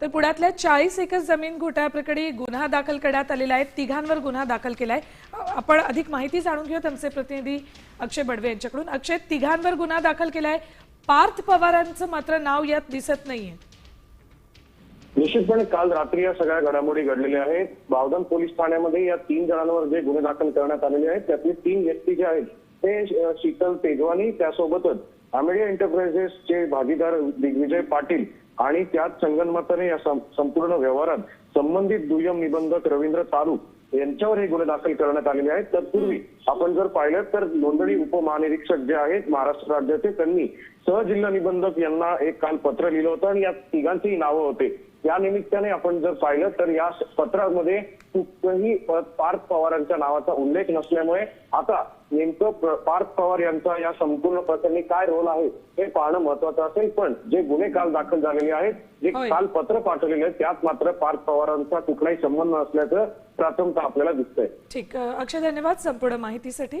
तर पुण्यातल्या चाळीस एकर जमीन घोटाळ्याप्रकरणी गुन्हा दाखल करण्यात आलेला आहे. तिघांवर गुन्हा दाखल केलाय. आहे आपण अधिक माहिती जाणून घेऊयात आमचे प्रतिनिधी अक्षय बडवे यांच्याकडून. अक्षय तिघांवर गुन्हा दाखल केलाय. पार्थ पवारांचं मात्र नाव यात दिसत नाहीये. निश्चितपणे काल रात्री या सगळ्या घडामोडी घडलेल्या आहेत. बावधन पोलीस ठाण्यामध्ये या तीन जणांवर जे गुन्हे दाखल करण्यात आलेले आहेत त्यातले तीन व्यक्ती जे आहेत ते शीतल तेजवानी त्यासोबतच आमेडिया एंटरप्राइजेसचे भागीदार दिग्विजय पाटील आणि त्याच संगनमताने या संपूर्ण व्यवहारात संबंधित दुय्यम निबंधक रवींद्र तारू यांच्यावर हे गुन्हे दाखल करण्यात आलेले आहेत. तत्पूर्वी आपण जर पाहिलं तर नोंदणी उपमहानिरीक्षक जे आहेत महाराष्ट्र राज्याचे त्यांनी सहजिल्हा निबंधक यांना एक काल पत्र लिहिलं होतं आणि या तिघांचीही नावं होते. या निमित्ताने आपण जर पाहिलं तर या पत्रामध्ये कुठल्याही प- पार्थ पवारांच्या नावाचा उल्लेख नसल्यामुळे आता नेमकं पार्थ पवार यांचा या संपूर्ण प्रकरणी काय रोल आहे हे पाहणं महत्वाचं असेल. पण जे गुन्हे काल दाखल झालेले आहेत जे. काल पत्र पाठवलेले आहेत त्यात मात्र पार्थ पवारांचा कुठलाही संबंध नसल्याचं प्राथमिक आपल्याला दिसतंय. ठीक अक्षय धन्यवाद संपूर्ण माहितीसाठी.